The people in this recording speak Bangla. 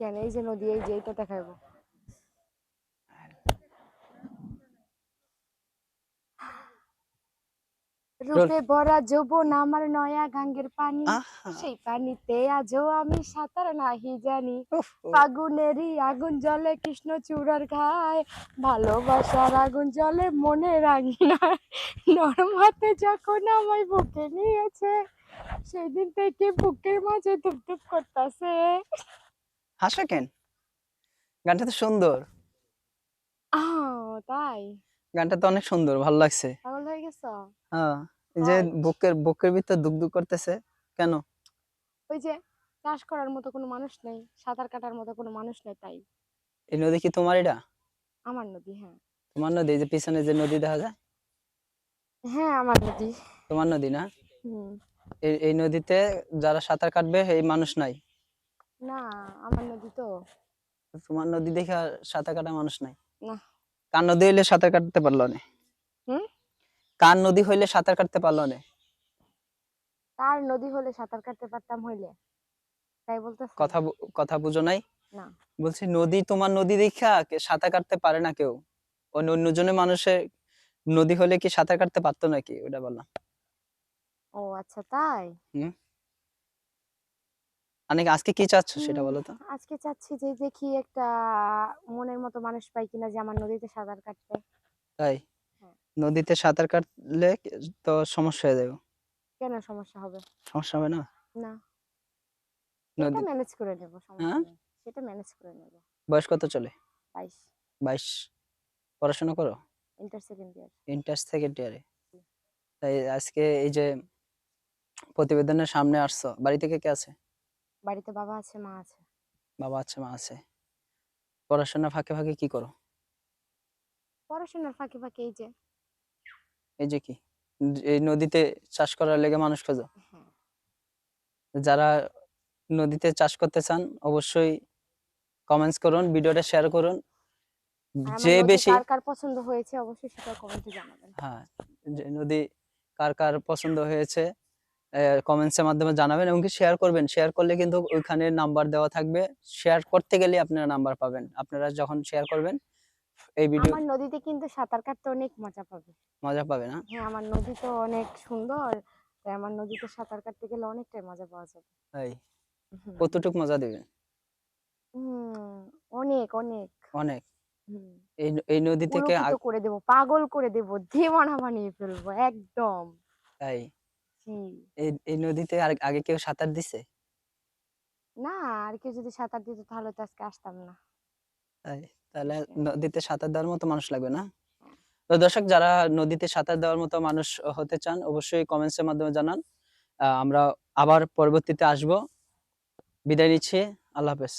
কেন? এই যে নদী এই যে এটা দেখাইবো রূপে ভরা যৌবন আমার নয়া গাঙ্গের পানি। সেই পানিতে আজও আমি সাঁতার নাহি জানি। ফাগুনেরই আগুন জলে কৃষ্ণ চূড়ার ঘায়। ভালোবাসার আগুন জলে মনে রাঙিনা। নরম হাতে যখন আমায় বুকে নিয়েছে সেই দিন থেকে বুকের মাঝে ধুপধুপ করতেছে। হাসো কেন? গানটা তো সুন্দর। তাই? গানটা তো অনেক সুন্দর ভালো লাগছে। পাগল হয়ে গেছ? হ্যাঁ যে বুকের বুকের ভিতর দুক করতেছে কেন? ওই যে চাষ করার মতো কোনো মানুষ নেই সাঁতার কাটার মতো কোনো মানুষ নেই তাই? এই নদী কি তোমার এটা? আমার নদী হ্যাঁ। তোমার নদী যে পিছনে যে নদী দেখা যায়? হ্যাঁ আমার নদী। তোমার নদী না? এই নদীতে যারা সাঁতার কাটবে এই মানুষ নাই। না আমার নদী তো। তোমার নদী দেখে সাঁতার কাটা মানুষ নাই। না। কার নদী হইলে সাঁতার কাটতে পারল না? হুম? কার নদী হইলে সাঁতার কাটতে পারল না? কার নদী হলে সাঁতার কাটতে পারতাম হইলে? তাই বলতেছ। কথা কথা বুঝো নাই? না। বলছি নদী তোমার নদী দেখা কে- সাঁতার কাটতে পারে না কেউ? অন্য অন্যজনের মানুষের নদী হলে কি সাঁতার কাটতে পারতো নাকি? ওটা বললাম ও আচ্ছা তাই? অনেক আজকে কি চাচ্ছ সেটা বলো তো। আজকে চাচ্ছি যে দেখি একটা মনের মতো মানুষ পাই কিনা যে আমার নদীতে সাঁতার কাটতে তাই? হ্যাঁ। নদীতে সাঁতার কাটলে তো সমস্যা হয়ে যাবে। কেন সমস্যা হবে? সমস্যা হবে না? না। নদী ম্যানেজ করে নেব সমস্যা হ্যাঁ? নেই। সেটা ম্যানেজ করে নেব। বয়স কত চলে? বাইশ। বাইশ। পড়াশোনা করো? Inter second year. Inter second ইয়ারে। তাই আজকে এই যে প্রতিবেদনের সামনে আসছো বাড়ি থেকে কে আছে? বাড়িতে বাবা আছে মা আছে। বাবা আছে মা আছে। পড়াশোনা ফাঁকে ফাঁকে কি করো? পড়াশোনার ফাঁকে ফাঁকে এই যে। এই যে কি? এই নদীতে চাষ করার লেগে মানুষ খোঁজো? হ্যাঁ। যারা নদীতে চাষ করতে চান অবশ্যই কমেন্টস করুন ভিডিওটা শেয়ার করুন। যে বেশি কার কার পছন্দ হয়েছে অবশ্যই সেটা কমেন্টে জানাবেন। হ্যাঁ যে নদী কার কার পছন্দ হয়েছে কমেন্টসের মাধ্যমে জানাবেন এবং শেয়ার করবেন। শেয়ার করলে কিন্তু ওইখানে নাম্বার দেওয়া থাকবে। শেয়ার করতে গেলে আপনারা নাম্বার পাবেন। আপনারা যখন শেয়ার করবেন এই ভিডিও আমার নদীতে কিন্তু সাঁতার কাটতে অনেক মজা পাবে। মজা পাবে না? হ্যাঁ আমার নদী তো অনেক সুন্দর। তাই আমার নদীতে সাঁতার কাটতে গেলে অনেকটাই মজা পাওয়া যাবে। তাই। কতটুক মজা দিবেন? হুম, অনেক অনেক। অনেক? এই এই নদী থেকে করে দেব পাগল করে দেব দিওয়ানা বানিয়ে ফেলব একদম। তাই? এই নদীতে আর আগে কেউ সাঁতার দিছে? না আর কেউ যদি সাঁতার দিত তাহলে তো আজকে আসতাম না। তাই? তাহলে নদীতে সাঁতার দেওয়ার মতো মানুষ লাগবে না? হ্যাঁ। তো দর্শক যারা নদীতে সাঁতার দেওয়ার মতো মানুষ হতে চান অবশ্যই কমেন্টস এর মাধ্যমে জানান। আমরা আবার পরবর্তীতে আসব। বিদায় নিচ্ছি। আল্লাহ হাফেজ।